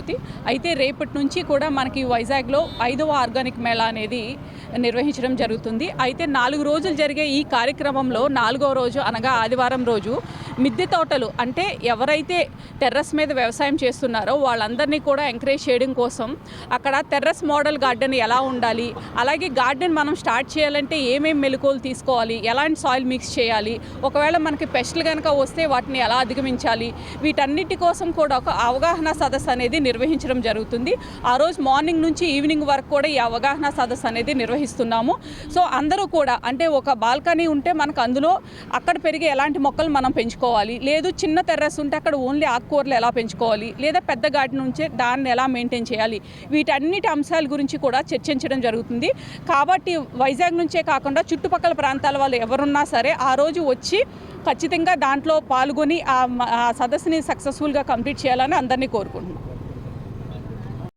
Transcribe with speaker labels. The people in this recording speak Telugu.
Speaker 1: మాధవి అయితే రేపటి నుంచి కూడా మనకి వైజాగ్లో ఐదవ ఆర్గానిక్ మేళా అనేది నిర్వహించడం జరుగుతుంది. అయితే నాలుగు రోజులు జరిగే ఈ కార్యక్రమంలో నాలుగో రోజు అనగా ఆదివారం రోజు మిద్దె తోటలు అంటే ఎవరైతే టెర్రస్ మీద వ్యవసాయం చేస్తున్నారో వాళ్ళందరినీ కూడా ఎంకరేజ్ చేయడం కోసం అక్కడ టెర్రస్ మోడల్ గార్డెన్ ఎలా ఉండాలి అలాగే గార్డెన్ మనం స్టార్ట్ చేయాలంటే ఏమేమి మెలకువలు తీసుకోవాలి ఎలాంటి సాయిల్ మిక్స్ చేయాలి ఒకవేళ మనకి పెస్టులు కనుక వస్తే వాటిని ఎలా అధిగమించాలి వీటన్నిటి కోసం కూడా ఒక అవగాహన సదస్సు అనేది నిర్వహించడం జరుగుతుంది. ఆ రోజు మార్నింగ్ నుంచి ఈవినింగ్ వరకు కూడా ఈ అవగాహన సదస్సు అనేది నిర్వహిస్తున్నాము. సో అందరూ కూడా అంటే ఒక బాల్కనీ ఉంటే మనకు అందులో అక్కడ పెరిగే ఎలాంటి మొక్కలు మనం పెంచుకోవాలి లేదు చిన్న టెర్రస్ ఉంటే అక్కడ ఓన్లీ ఆకుకూరలు ఎలా పెంచుకోవాలి? లేదా పెద్ద గార్డెన్ ఉంటే దాన్ని ఎలా మెయింటైన్ చేయాలి? వీటన్నిటి అంశాల గురించి కూడా చర్చించడం జరుగుతుంది. కాబట్టి వైజాగ్ నుంచే కాకుండా చుట్టుపక్కల ప్రాంతాల వాళ్ళు ఎవరున్నా సరే ఆ రోజు వచ్చి ఖచ్చితంగా దాంట్లో పాల్గొని ఆ ఆ సదస్సుని సక్సెస్ఫుల్గా కంప్లీట్ చేయాలని అందరినీ కోరుకుంటున్నాం.